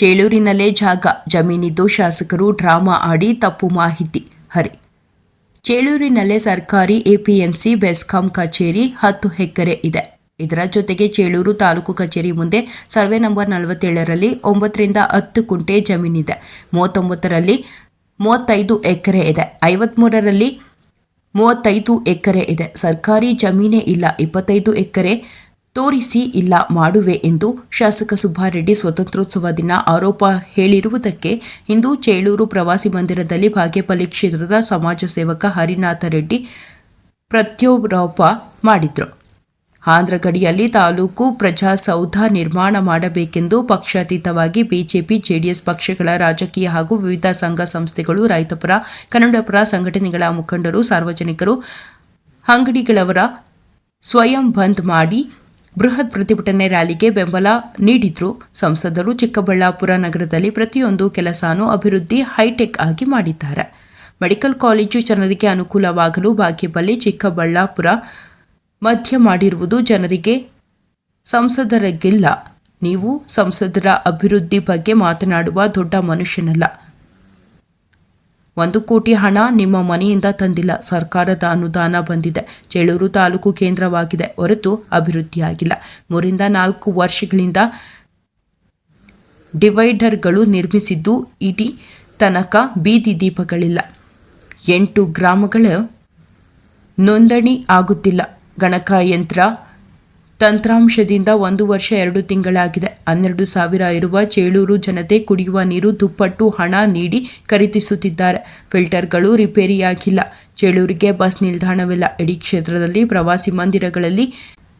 ಚೇಳೂರಿನಲ್ಲೇ ಜಾಗ. ಜಮೀನಿದ್ದು ಶಾಸಕರು ಡ್ರಾಮಾ ಆಡಿ ತಪ್ಪು ಮಾಹಿತಿ. ಹರಿ. ಚೇಳೂರಿನಲ್ಲೇ ಸರ್ಕಾರಿ ಎಪಿಎಂಸಿ ಬೆಸ್ಕಾಂ ಕಚೇರಿ ಹತ್ತು ಎಕರೆ ಇದೆ. ಇದರ ಜೊತೆಗೆ ಚೇಳೂರು ತಾಲೂಕು ಕಚೇರಿ ಮುಂದೆ ಸರ್ವೆ ನಂಬರ್ ನಲವತ್ತೇಳರಲ್ಲಿ ಒಂಬತ್ತರಿಂದ ಹತ್ತು ಕುಂಟೆ ಜಮೀನಿದೆ. ಮೂವತ್ತೊಂಬತ್ತರಲ್ಲಿ ಮೂವತ್ತೈದು ಎಕರೆ ಇದೆ. ಐವತ್ಮೂರರಲ್ಲಿ ಮೂವತ್ತೈದು ಎಕರೆ ಇದೆ. ಸರ್ಕಾರಿ ಜಮೀನೇ ಇಲ್ಲ. ಇಪ್ಪತ್ತೈದು ಎಕರೆ ತೋರಿಸಿ ಇಲ್ಲ ಮಾಡುವೆ ಎಂದು ಶಾಸಕ ಸುಬ್ಬಾರೆಡ್ಡಿ ಸ್ವತಂತ್ರೋತ್ಸವ ದಿನ ಆರೋಪ ಹೇಳಿರುವುದಕ್ಕೆ ಇಂದು ಚೇಳೂರು ಪ್ರವಾಸಿ ಮಂದಿರದಲ್ಲಿ ಭಾಗ್ಯಪಲ್ಲಿ ಕ್ಷೇತ್ರದ ಸಮಾಜ ಸೇವಕ ಹರಿನಾಥ ರೆಡ್ಡಿ ಪ್ರತ್ಯೋರೋಪ ಮಾಡಿದ್ರು. ಆಂಧ್ರ ಗಡಿಯಲ್ಲಿ ತಾಲೂಕು ಪ್ರಜಾಸೌಧ ನಿರ್ಮಾಣ ಮಾಡಬೇಕೆಂದು ಪಕ್ಷಾತೀತವಾಗಿ ಬಿಜೆಪಿ, ಜೆಡಿಎಸ್ ಪಕ್ಷಗಳ ರಾಜಕೀಯ ಹಾಗೂ ವಿವಿಧ ಸಂಘ ಸಂಸ್ಥೆಗಳು, ರೈತಪರ, ಕನ್ನಡಪರ ಸಂಘಟನೆಗಳ ಮುಖಂಡರು, ಸಾರ್ವಜನಿಕರು ಅಂಗಡಿಗಳವರ ಸ್ವಯಂ ಬಂದ್ ಮಾಡಿ ಬೃಹತ್ ಪ್ರತಿಭಟನೆ ರ್ಯಾಲಿಗೆ ಬೆಂಬಲ ನೀಡಿದ್ರು. ಸಂಸದರು ಚಿಕ್ಕಬಳ್ಳಾಪುರ ನಗರದಲ್ಲಿ ಪ್ರತಿಯೊಂದು ಕೆಲಸನೂ ಅಭಿವೃದ್ಧಿ, ಹೈಟೆಕ್ ಆಗಿ ಮಾಡಿದ್ದಾರೆ. ಮೆಡಿಕಲ್ ಕಾಲೇಜು ಜನರಿಗೆ ಅನುಕೂಲವಾಗಲು ಬಾಗೇಪಲ್ಲಿ ಚಿಕ್ಕಬಳ್ಳಾಪುರ ಮಧ್ಯ ಮಾಡಿರುವುದು ಜನರಿಗೆ ಸಂಸದರಿಗಿಲ್ಲ. ನೀವು ಸಂಸದರ ಅಭಿವೃದ್ಧಿ ಬಗ್ಗೆ ಮಾತನಾಡುವ ದೊಡ್ಡ ಮನುಷ್ಯನಲ್ಲ. ಒಂದು ಕೋಟಿ ಹಣ ನಿಮ್ಮ ಮನೆಯಿಂದ ತಂದಿಲ್ಲ. ಸರ್ಕಾರದ ಅನುದಾನ ಬಂದಿದೆ. ಚೇಳೂರು ತಾಲೂಕು ಕೇಂದ್ರವಾಗಿದೆ. ಹೊರತು ಅಭಿವೃದ್ಧಿಯಾಗಿಲ್ಲ. ಮೂರಿಂದ ನಾಲ್ಕು ವರ್ಷಗಳಿಂದ ಡಿವೈಡರ್ಗಳು ನಿರ್ಮಿಸಿದ್ದು ಇಡೀ ತನಕ ಬೀದಿ ದೀಪಗಳಿಲ್ಲ. ಎಂಟು ಗ್ರಾಮಗಳ ನೋಂದಣಿ ಆಗುತ್ತಿಲ್ಲ. ಗಣಕಯಂತ್ರ ತಂತ್ರಾಂಶದಿಂದ ಒಂದು ವರ್ಷ ಎರಡು ತಿಂಗಳಾಗಿದೆ. ಹನ್ನೆರಡು ಸಾವಿರ ಇರುವ ಚೇಳೂರು ಜನತೆ ಕುಡಿಯುವ ನೀರು, ದುಪ್ಪಟ್ಟು, ಹಣ ನೀಡಿ ಖರೀದಿಸುತ್ತಿದ್ದಾರೆ. ಫಿಲ್ಟರ್ಗಳು ರಿಪೇರಿಯಾಗಿಲ್ಲ. ಚೇಳೂರಿಗೆ ಬಸ್ ನಿಲ್ದಾಣವಿಲ್ಲ. ಇಡೀ ಕ್ಷೇತ್ರದಲ್ಲಿ ಪ್ರವಾಸಿ ಮಂದಿರಗಳಲ್ಲಿ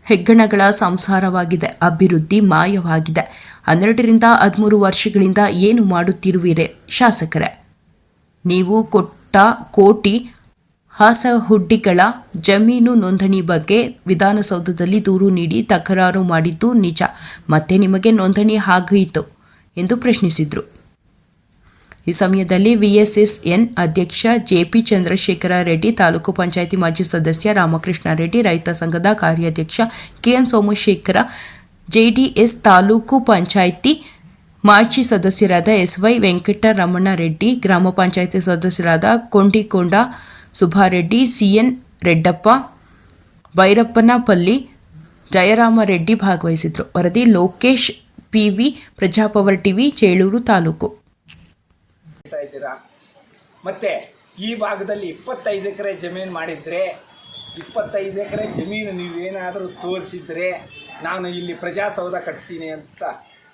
ಹೆಗ್ಗಣಗಳ ಸಂಸಾರವಾಗಿದೆ. ಅಭಿವೃದ್ಧಿ ಮಾಯವಾಗಿದೆ. ಹನ್ನೆರಡರಿಂದ ಹದಿಮೂರು ವರ್ಷಗಳಿಂದ ಏನು ಮಾಡುತ್ತಿರುವಿರೆ ಶಾಸಕರೇ? ನೀವು ಕೊಟ್ಟ ಕೋಟಿ ಹಾಸಹುಡ್ಡಿಗಳ ಜಮೀನು ನೋಂದಣಿ ಬಗ್ಗೆ ವಿಧಾನಸೌಧದಲ್ಲಿ ದೂರು ನೀಡಿ ತಕರಾರು ಮಾಡಿದ್ದು ನಿಜ. ಮತ್ತೆ ನಿಮಗೆ ನೋಂದಣಿ ಆಗಿತ್ತು ಎಂದು ಪ್ರಶ್ನಿಸಿದರು. ಈ ಸಮಯದಲ್ಲಿ ವಿಎಸ್ಎಸ್ಎನ್ ಅಧ್ಯಕ್ಷ ಜೆಪಿ ಚಂದ್ರಶೇಖರ ರೆಡ್ಡಿ, ತಾಲೂಕು ಪಂಚಾಯಿತಿ ಮಾಜಿ ಸದಸ್ಯ ರಾಮಕೃಷ್ಣ ರೆಡ್ಡಿ, ರೈತ ಸಂಘದ ಕಾರ್ಯಾಧ್ಯಕ್ಷ ಕೆಎನ್ ಸೋಮಶೇಖರ, ಜೆಡಿಎಸ್ ತಾಲೂಕು ಪಂಚಾಯಿತಿ ಮಾಜಿ ಸದಸ್ಯರಾದ ಎಸ್ವೈ ವೆಂಕಟರಮಣ ರೆಡ್ಡಿ, ಗ್ರಾಮ ಪಂಚಾಯಿತಿ ಸದಸ್ಯರಾದ ಕೊಂಡಿಕೊಂಡ ಸುಬ್ಬಾರೆಡ್ಡಿ, ಸಿಎನ್ ರೆಡ್ಡಪ್ಪ ಭೈರಪ್ಪನಪಲ್ಲಿ ಜಯರಾಮರೆಡ್ಡಿ ಭಾಗವಹಿಸಿದ್ರು. ವರದಿ ಲೋಕೇಶ್, ಪಿವಿ ಪ್ರಜಾಪವರ್ ಟಿವಿ ಚೇಳೂರು ತಾಲೂಕು. ಮತ್ತೆ ಈ ಭಾಗದಲ್ಲಿ ಇಪ್ಪತ್ತೈದು ಎಕರೆ ಜಮೀನು ಮಾಡಿದರೆ, ಇಪ್ಪತ್ತೈದು ಎಕರೆ ಜಮೀನು ನೀವೇನಾದರೂ ತೋರಿಸಿದ್ರೆ ನಾನು ಇಲ್ಲಿ ಪ್ರಜಾಸೌಧ ಕಟ್ತೀನಿ ಅಂತ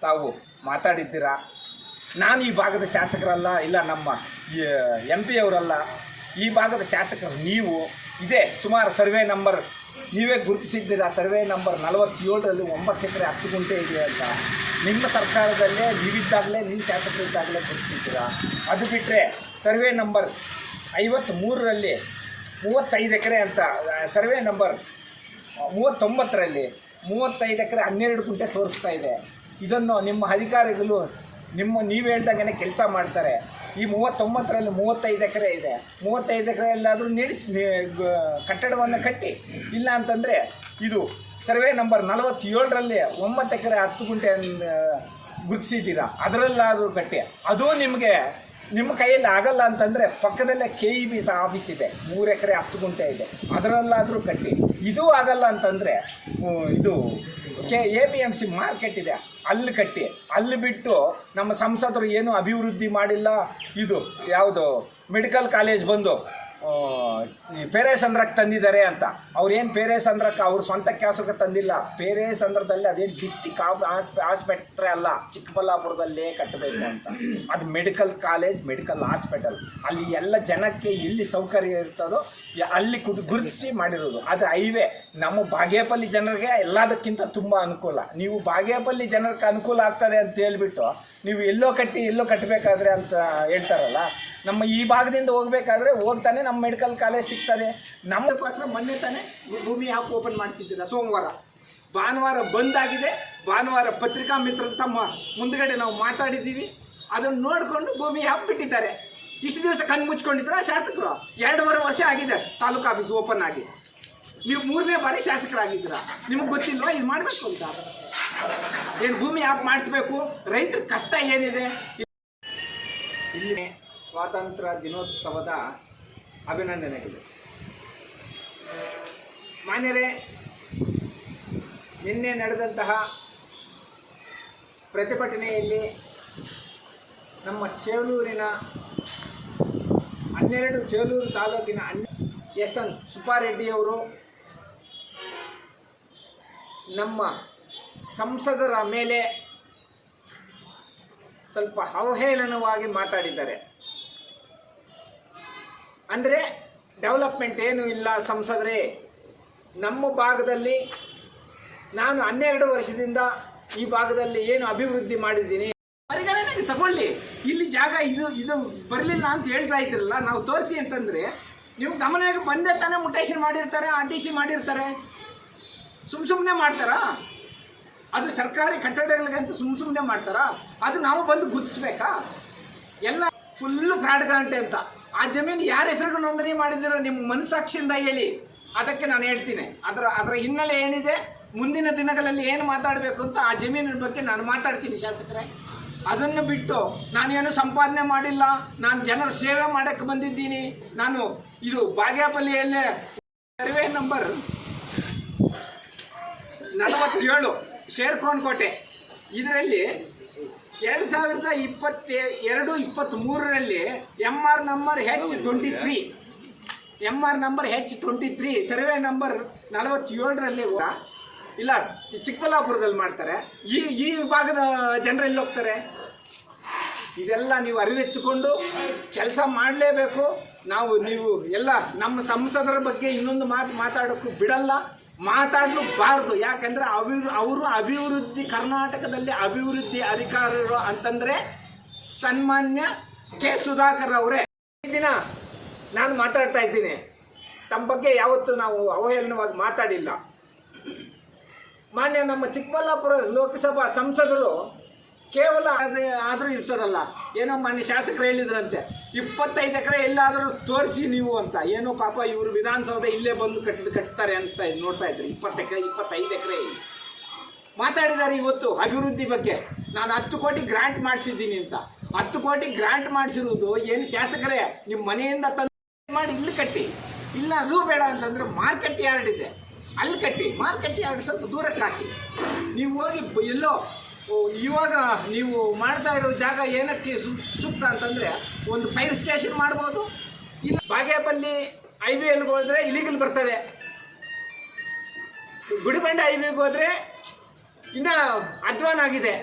ತಾವು ಮಾತಾಡಿದ್ದೀರಾ? ನಾನು ಈ ಭಾಗದ ಶಾಸಕರಲ್ಲ, ಇಲ್ಲ ನಮ್ಮ ಎಂ ಪಿ ಅವರಲ್ಲ. ಈ ಭಾಗದ ಶಾಸಕರು ನೀವು, ಇದೇ ಸುಮಾರು ಸರ್ವೆ ನಂಬರ್, ನೀವೇ ಗುರುತಿಸಿದ್ದೀರಾ ಸರ್ವೆ ನಂಬರ್ ನಲವತ್ತೇಳರಲ್ಲಿ ಒಂಬತ್ತು ಎಕರೆ ಹತ್ತು ಗುಂಟೆ ಇದೆ ಅಂತ. ನಿಮ್ಮ ಸರ್ಕಾರದಲ್ಲೇ ನೀವಿದ್ದಾಗಲೇ, ನಿಮ್ಮ ಶಾಸಕರಿದ್ದಾಗಲೇ ಗುರುತಿಸಿದ್ದೀರಾ? ಅದು ಬಿಟ್ಟರೆ ಸರ್ವೆ ನಂಬರ್ ಐವತ್ತ್ಮೂರರಲ್ಲಿ ಮೂವತ್ತೈದು ಎಕರೆ ಅಂತ, ಸರ್ವೆ ನಂಬರ್ ಮೂವತ್ತೊಂಬತ್ತರಲ್ಲಿ ಮೂವತ್ತೈದು ಎಕರೆ ಹನ್ನೆರಡು ಗುಂಟೆ ತೋರಿಸ್ತಾ ಇದೆ. ಇದನ್ನು ನಿಮ್ಮ ಅಧಿಕಾರಿಗಳು ನಿಮ್ಮ, ನೀವು ಹೇಳ್ದಂಗೆ ಕೆಲಸ ಮಾಡ್ತಾರೆ. ಈ ಮೂವತ್ತೊಂಬತ್ತರಲ್ಲಿ ಮೂವತ್ತೈದು ಎಕರೆ ಇದೆ. ಮೂವತ್ತೈದು ಎಕರೆ ಎಲ್ಲಾದರೂ ನಡೆಸಿ ಕಟ್ಟಡವನ್ನು ಕಟ್ಟಿ. ಇಲ್ಲ ಅಂತಂದರೆ ಇದು ಸರ್ವೆ ನಂಬರ್ ನಲವತ್ತೇಳರಲ್ಲಿ ಒಂಬತ್ತು ಎಕರೆ ಹತ್ತು ಗುಂಟೆ ಗುರುತಿಸಿದ್ದೀರಾ. ಅದರಲ್ಲಾದರೂ ಕಟ್ಟಿ. ಅದು ನಿಮಗೆ ನಿಮ್ಮ ಕೈಯಲ್ಲಿ ಆಗಲ್ಲ ಅಂತಂದರೆ ಪಕ್ಕದಲ್ಲೇ ಕೆ ಇ ಬಿ ಆಫೀಸ್ ಇದೆ. ಮೂರು ಎಕರೆ ಹತ್ತು ಗುಂಟೆ ಇದೆ. ಅದರಲ್ಲಾದರೂ ಕಟ್ಟಿ. ಇದು ಆಗಲ್ಲ ಅಂತಂದರೆ ಇದು K A P M C market ಇದೆ. ಅಲ್ಲಿ ಕಟ್ಟಿ. ಅಲ್ಲಿ ಬಿಟ್ಟು ನಮ್ಮ ಸಂಸದರು ಏನು ಅಭಿವೃದ್ಧಿ ಮಾಡಿಲ್ಲ? ಇದು ಯಾವುದು ಮೆಡಿಕಲ್ ಕಾಲೇಜ್ ಬಂದು ಆ, ಸಂದ್ರಕ್ಕೆ ತಂದಿದ್ದಾರೆ ಅಂತ. ಅವ್ರೇನು ಪೇರೇಸಂದ್ರಕ್ಕೆ ಅವ್ರ ಸ್ವಂತ ಕೆಲಸಕ್ಕೆ ತಂದಿಲ್ಲ. ಪೇರೇಸಂದ್ರದಲ್ಲಿ ಅದೇನು ಡಿಸ್ಟಿಕ್ ಆಸ್ಪೆಟ್ರೆ ಅಲ್ಲ ಚಿಕ್ಕಬಳ್ಳಾಪುರದಲ್ಲೇ ಕಟ್ಟಬೇಕು ಅಂತ. ಅದು ಮೆಡಿಕಲ್ ಕಾಲೇಜ್ ಮೆಡಿಕಲ್ ಹಾಸ್ಪಿಟಲ್. ಅಲ್ಲಿ ಎಲ್ಲ ಜನಕ್ಕೆ ಎಲ್ಲಿ ಸೌಕರ್ಯ ಇರ್ತದೋ ಅಲ್ಲಿ ಕುಟ್ ಗುರುತಿಸಿ ಮಾಡಿರೋದು. ಅದು ಹೈವೇ ನಮ್ಮ ಬಾಗೇಪಲ್ಲಿ ಜನರಿಗೆ ಎಲ್ಲದಕ್ಕಿಂತ ತುಂಬ ಅನುಕೂಲ. ನೀವು ಬಾಗೇಪಲ್ಲಿ ಜನರಿಗೆ ಅನುಕೂಲ ಆಗ್ತದೆ ಅಂತ ಹೇಳ್ಬಿಟ್ಟು ನೀವು ಎಲ್ಲೋ ಕಟ್ಟಿ, ಎಲ್ಲೋ ಕಟ್ಟಬೇಕಾದ್ರೆ ಅಂತ ಹೇಳ್ತಾರಲ್ಲ, ನಮ್ಮ ಈ ಭಾಗದಿಂದ ಹೋಗ್ಬೇಕಾದ್ರೆ ಹೋಗ್ತಾನೆ, ನಮ್ಮ ಮೆಡಿಕಲ್ ಕಾಲೇಜ್ ಸಿಗ್ತದೆ ನಮ್ಮದಕ್ಕೋಸ್ಕರ ಮೊನ್ನೆ ತಾನೇ ಭೂಮಿ ಯಾಕೆ ಓಪನ್ ಮಾಡಿಸಿದ್ದಿಲ್ಲ ಸೋಮವಾರ. ಭಾನುವಾರ ಬಂದಾಗಿದೆ, ಭಾನುವಾರ ಪತ್ರಿಕಾ ಮಿತ್ರ ತಮ್ಮ ಮುಂದ್ಗಡೆ ನಾವು ಮಾತಾಡಿದ್ದೀವಿ. ಅದನ್ನು ನೋಡಿಕೊಂಡು ಭೂಮಿ ಆ್ಯಪ್ ಬಿಟ್ಟಿದ್ದಾರೆ. ಇಷ್ಟು ದಿವಸ ಕಣ್ಣು ಮುಚ್ಕೊಂಡಿದ್ರ ಶಾಸಕರು? ಎರಡೂವರೆ ವರ್ಷ ಆಗಿದೆ ತಾಲೂಕು ಆಫೀಸ್ ಓಪನ್ ಆಗಿ. ನೀವು ಮೂರನೇ ಬಾರಿ ಶಾಸಕರಾಗಿದ್ದೀರ. ನಿಮಗೆ ಗೊತ್ತಿಲ್ವಾ? ಇದು ಮಾಡಬೇಕು ಅಂತ. ಏನು ಭೂಮಿ ಯಾಕೆ ಮಾಡಿಸ್ಬೇಕು? ರೈತರ ಕಷ್ಟ ಏನಿದೆ? ಇಲ್ಲಿ ಸ್ವಾತಂತ್ರ್ಯ ದಿನೋತ್ಸವದ ಅಭಿನಂದನೆಗಳು. ಮಾನ್ಯರೇ, ನಿನ್ನೆ ನಡೆದಂತಹ ಪ್ರತಿಭಟನೆಯಲ್ಲಿ ನಮ್ಮ ಚೇಳೂರಿನ ಹನ್ನೆರಡು, ಚೇಳೂರು ತಾಲೂಕಿನ ಅನ್ ಎಸ್ ಎನ್ ಸುಬ್ಬಾರೆಡ್ಡಿಯವರು ನಮ್ಮ ಸಂಸದರ ಮೇಲೆ ಸ್ವಲ್ಪ ಅವಹೇಳನವಾಗಿ ಮಾತಾಡಿದ್ದಾರೆ. ಅಂದರೆ ಡೆವಲಪ್ಮೆಂಟ್ ಏನು ಇಲ್ಲ ಸಂಸದರೇ, ನಮ್ಮ ಭಾಗದಲ್ಲಿ ನಾನು ಹನ್ನೆರಡು ವರ್ಷದಿಂದ ಈ ಭಾಗದಲ್ಲಿ ಏನು ಅಭಿವೃದ್ಧಿ ಮಾಡಿದ್ದೀನಿ. ಪರಿಗಣನೆಗೆ ತಗೊಳ್ಳಿ. ಇಲ್ಲಿ ಜಾಗ ಇದು ಇದು ಬರಲಿಲ್ಲ ಅಂತ ಹೇಳ್ತಾ ಇದ್ರಲ್ಲ, ನಾವು ತೋರಿಸಿ ಅಂತಂದರೆ ನಿಮ್ಮ ಗಮನಕ್ಕೆ ಬಂದೇ ತಾನೇ ಮುಟೇಶನ್ ಮಾಡಿರ್ತಾರೆ, ಆರ್ ಟಿ ಸಿ ಮಾಡಿರ್ತಾರೆ. ಸುಮ್ಮ ಸುಮ್ಮನೆ ಮಾಡ್ತಾರಾ? ಅದು ಸರ್ಕಾರಿ ಕಟ್ಟಡಗಳಿಗಂತ ಸುಮ್ ಸುಮ್ಮನೆ ಮಾಡ್ತಾರಾ? ಅದು ನಾವು ಬಂದು ಗುರುತಿಸ್ಬೇಕಾ ಎಲ್ಲ ಫುಲ್ಲು ಫ್ರಾಡ್ ಗಾರಂಟಿ ಅಂತ. ಆ ಜಮೀನು ಯಾರ ಹೆಸರು ನೋಂದಣಿ ಮಾಡಿದಿರೋ ನಿಮ್ಮ ಮನಸ್ಸಾಕ್ಷಿಯಿಂದ ಹೇಳಿ. ಅದಕ್ಕೆ ನಾನು ಹೇಳ್ತೀನಿ. ಅದರ ಅದರ ಹಿನ್ನೆಲೆ ಏನಿದೆ? ಮುಂದಿನ ದಿನಗಳಲ್ಲಿ ಏನು ಮಾತಾಡಬೇಕು ಅಂತ ಆ ಜಮೀನಿನ ಬಗ್ಗೆ ನಾನು ಮಾತಾಡ್ತೀನಿ ಶಾಸಕರೇ. ಅದನ್ನು ಬಿಟ್ಟು ನಾನೇನು ಸಂಪಾದನೆ ಮಾಡಿಲ್ಲ. ನಾನು ಜನರ ಸೇವೆ ಮಾಡೋಕ್ಕೆ ಬಂದಿದ್ದೀನಿ. ನಾನು ಇದು ಬಾಗೇಪಲ್ಲಿಯಲ್ಲೇ ಸರ್ವೆ ನಂಬರ್ ನಲವತ್ತೇಳು ಸೇರ್ಕೊಂಡು ಕೋಟೆ. ಇದರಲ್ಲಿ ಎರಡು ಸಾವಿರದ ಇಪ್ಪತ್ತೇ, ಎರಡು ಇಪ್ಪತ್ತ್ಮೂರರಲ್ಲಿ M R number H twenty three M R number H twenty three survey number ನಲವತ್ತೇಳರಲ್ಲಿ ಇಲ್ಲ ಚಿಕ್ಕಬಳ್ಳಾಪುರದಲ್ಲಿ ಮಾಡ್ತಾರೆ. ಈ ಈ ವಿಭಾಗದ ಜನರಲ್ಲಿ ಹೋಗ್ತಾರೆ? ಇದೆಲ್ಲ ನೀವು ಅರಿವೆತ್ತುಕೊಂಡು ಕೆಲಸ ಮಾಡಲೇಬೇಕು. ನಾವು, ನೀವು ಎಲ್ಲ ನಮ್ಮ ಸಂಸದರ ಬಗ್ಗೆ ಇನ್ನೊಂದು ಮಾತು ಮಾತಾಡೋಕ್ಕೂ ಬಿಡಲ್ಲ. ಮಾತಾಡಲು ಬಾರದು ಯಾಕಂದರೆ ಅವಿರು ಅವರು ಅಭಿವೃದ್ಧಿ, ಕರ್ನಾಟಕದಲ್ಲಿ ಅಭಿವೃದ್ಧಿ ಅಧಿಕಾರರು ಅಂತಂದರೆ ಸನ್ಮಾನ್ಯ ಕೆ. ಸುಧಾಕರ್ ಅವರೇ. ಈ ದಿನ ನಾನು ಮಾತಾಡ್ತಾ ಇದ್ದೀನಿ. ತಮ್ಮ ಬಗ್ಗೆ ಯಾವತ್ತೂ ನಾವು ಅವಹೇಳನವಾಗಿ ಮಾತಾಡಿಲ್ಲ. ಮಾನ್ಯ ನಮ್ಮ ಚಿಕ್ಕಬಳ್ಳಾಪುರ ಲೋಕಸಭಾ ಸಂಸದರು ಕೇವಲ ಅದೇ ಆದರೂ ಇರ್ತದಲ್ಲ. ಏನೋ ಮಾನ್ಯ ಶಾಸಕರು ಹೇಳಿದ್ರಂತೆ, ಇಪ್ಪತ್ತೈದು ಎಕರೆ ಎಲ್ಲಾದರೂ ತೋರಿಸಿ ನೀವು ಅಂತ. ಏನೋ ಪಾಪ ಇವರು ವಿಧಾನಸೌಧ ಇಲ್ಲೇ ಬಂದು ಕಟ್ಟಿದ್ ಕಟ್ಟಿಸ್ತಾರೆ ಅನಿಸ್ತಾ ಇದ್ದು ನೋಡ್ತಾ ಇದ್ರಿ. ಇಪ್ಪತ್ತು ಎಕರೆ, ಇಪ್ಪತ್ತೈದು ಎಕರೆ. ಮಾತಾಡಿದ್ದಾರೆ ಇವತ್ತು ಅಭಿವೃದ್ಧಿ ಬಗ್ಗೆ. ನಾನು ಹತ್ತು ಕೋಟಿ ಗ್ರಾಂಟ್ ಮಾಡಿಸಿದ್ದೀನಿ ಅಂತ. ಹತ್ತು ಕೋಟಿ ಗ್ರಾಂಟ್ ಮಾಡಿಸಿರುವುದು ಏನು ಶಾಸಕರೇ ನಿಮ್ಮ ಮನೆಯಿಂದ ತಂದು ಮಾಡಿ ಇಲ್ಲಿ ಕಟ್ಟಿ. ಇಲ್ಲ ಅದು ಬೇಡ ಅಂತಂದ್ರೆ ಮಾರ್ಕೆಟ್ ಯಾರ್ಡ್ ಇದೆ. ಅಲ್ಲಿ ಕಟ್ಟಿ, ಮಾರ್ಕೆಟ್ ಯಾರ್ಡ್ ಸ್ವಲ್ಪ ದೂರಕ್ಕೆ ಹಾಕಿ. ನೀವು ಹೋಗಿ ಎಲ್ಲೋ ಇವಾಗ ನೀವು ಮಾಡ್ತಾ ಇರೋ ಜಾಗ ಏನಕ್ಕೆ ಸೂಕ್ತ ಅಂತಂದರೆ ಒಂದು ಫೈರ್ ಸ್ಟೇಷನ್ ಮಾಡ್ಬೋದು. ಇಲ್ಲ ಬಾಗೇಪಲ್ಲಿ ಎಲ್ಗೆ ಹೋದ್ರೆ ಇಲಿಗಲ್ ಬರ್ತದೆ. ಗುಡಿಬಂಡೆ ಹೈವೇಗೆ ಹೋದರೆ ಇನ್ನ ಅಧ್ವಾನ ಆಗಿದೆ.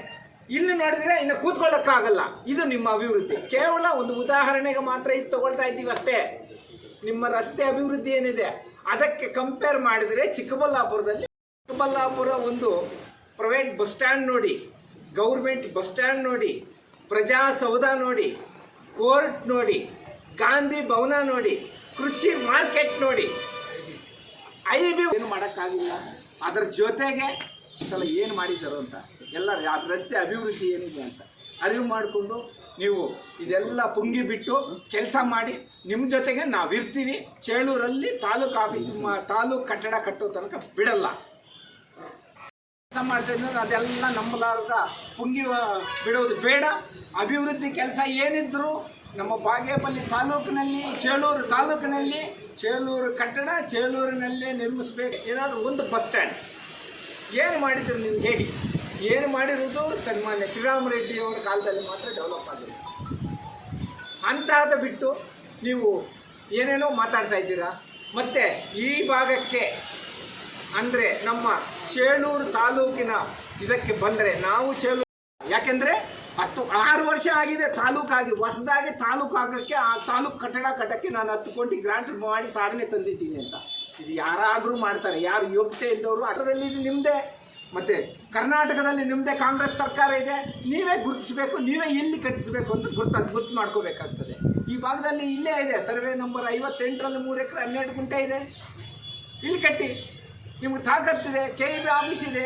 ಇಲ್ಲಿ ನೋಡಿದರೆ ಇನ್ನು ಕೂತ್ಕೊಳ್ಳೋಕ್ಕಾಗಲ್ಲ. ಇದು ನಿಮ್ಮ ಅಭಿವೃದ್ಧಿ. ಕೇವಲ ಒಂದು ಉದಾಹರಣೆಗೆ ಮಾತ್ರ ಇದು ತಗೊಳ್ತಾ ಇದ್ದೀವಿ ಅಷ್ಟೇ. ನಿಮ್ಮ ರಸ್ತೆ ಅಭಿವೃದ್ಧಿ ಏನಿದೆ? ಅದಕ್ಕೆ ಕಂಪೇರ್ ಮಾಡಿದರೆ ಚಿಕ್ಕಬಳ್ಳಾಪುರದಲ್ಲಿ ಚಿಕ್ಕಬಳ್ಳಾಪುರ ಒಂದು ಪ್ರೈವೇಟ್ ಬಸ್ ಸ್ಟ್ಯಾಂಡ್ ನೋಡಿ, ಗೌರ್ಮೆಂಟ್ ಬಸ್ ಸ್ಟ್ಯಾಂಡ್ ನೋಡಿ, ಪ್ರಜಾಸೌಧ ನೋಡಿ, ಕೋರ್ಟ್ ನೋಡಿ, ಗಾಂಧಿ ಭವನ ನೋಡಿ, ಕೃಷಿ ಮಾರ್ಕೆಟ್ ನೋಡಿ. ಐ ಬಿ ಏನು ಮಾಡೋಕ್ಕಾಗಿಲ್ಲ. ಅದರ ಜೊತೆಗೆ ಸಲ ಏನು ಮಾಡಿದ್ದಾರೋ ಅಂತ, ಎಲ್ಲ ರಸ್ತೆ ಅಭಿವೃದ್ಧಿ ಏನಿದೆ ಅಂತ ಅರಿವು ಮಾಡಿಕೊಂಡು ನೀವು ಇದೆಲ್ಲ ಪುಂಗಿ ಬಿಟ್ಟು ಕೆಲಸ ಮಾಡಿ ನಿಮ್ಮ ಜೊತೆಗೆ ನಾವಿರ್ತೀವಿ. ಚೇಳೂರಲ್ಲಿ ತಾಲೂಕು ಆಫೀಸ್ ತಾಲೂಕು ಕಟ್ಟಡ ಕಟ್ಟೋ ತನಕ ಬಿಡಲ್ಲ. ಕೆಲಸ ಮಾಡ್ತಾ ಇದ್ರೆ ಅದೆಲ್ಲ ನಂಬಲಾರ್ದ ಪುಂಗಿ ಬಿಡೋದು ಬೇಡ. ಅಭಿವೃದ್ಧಿ ಕೆಲಸ ಏನಿದ್ರು ನಮ್ಮ ಬಾಗೇಪಲ್ಲಿ ತಾಲೂಕಿನಲ್ಲಿ, ಚೇಳೂರು ತಾಲೂಕಿನಲ್ಲಿ, ಚೇಳೂರು ಕಟ್ಟಡ, ಚೇಳೂರಿನಲ್ಲೇ ನಿರ್ಮಿಸ್ಬೇಕು. ಏನಾದರೂ ಒಂದು ಬಸ್ ಸ್ಟ್ಯಾಂಡ್. ಏನು ಮಾಡಿದ್ರು ನೀವು ಹೇಳಿ. ಏನು ಮಾಡಿರೋದು ಸನ್ಮಾನ್ಯ ಶ್ರೀರಾಮ ರೆಡ್ಡಿ ಅವರ ಕಾಲದಲ್ಲಿ ಮಾತ್ರ ಡೆವಲಪ್ ಆಗಿದೆ. ಅಂತಹದ ಬಿಟ್ಟು ನೀವು ಏನೇನೋ ಮಾತಾಡ್ತಾ ಇದ್ದೀರಾ? ಮತ್ತು ಈ ಭಾಗಕ್ಕೆ ಅಂದರೆ ನಮ್ಮ ಚೇಳೂರು ತಾಲೂಕಿನ ಇದಕ್ಕೆ ಬಂದರೆ ನಾವು ಚೇಳೂರು ಯಾಕೆಂದರೆ ಹತ್ತು ಆರು ವರ್ಷ ಆಗಿದೆ ತಾಲೂಕಾಗಿ, ಹೊಸದಾಗಿ ತಾಲೂಕು ಆಗೋಕ್ಕೆ, ಆ ತಾಲೂಕು ಕಟ್ಟಡ ಕಟ್ಟಕ್ಕೆ ನಾನು ಹತ್ತು ಕೋಟಿ ಗ್ರಾಂಟ್ ಮಾಡಿ ಸಾಧನೆ ತಂದಿದ್ದೀನಿ ಅಂತ. ಇದು ಯಾರಾದರೂ ಮಾಡ್ತಾರೆ, ಯಾರು ಯೋಗ್ಯತೆ ಇದ್ದವರು, ಅದರಲ್ಲಿ ಇದು ನಿಮ್ಮದೇ ಮತ್ತು ಕರ್ನಾಟಕದಲ್ಲಿ ನಿಮ್ಮದೇ ಕಾಂಗ್ರೆಸ್ ಸರ್ಕಾರ ಇದೆ, ನೀವೇ ಗುರುತಿಸಬೇಕು, ನೀವೇ ಎಲ್ಲಿ ಕಟ್ಟಿಸಬೇಕು ಅಂತ ಗುರುತ ಗುರ್ತು ಮಾಡ್ಕೋಬೇಕಾಗ್ತದೆ. ಈ ಭಾಗದಲ್ಲಿ ಇಲ್ಲೇ ಇದೆ, ಸರ್ವೆ ನಂಬರ್ ಐವತ್ತೆಂಟರಲ್ಲಿ ಮೂರು ಎಕರೆ ಹನ್ನೆರಡು ಗುಂಟೆ ಇದೆ. ಇಲ್ಲಿ ಕಟ್ಟಿ. ನಿಮ್ಗೆ ತಾಕತ್ತಿದೆ ಕೆ ಇ ಬಿ ಆಫೀಸ್ ಇದೆ.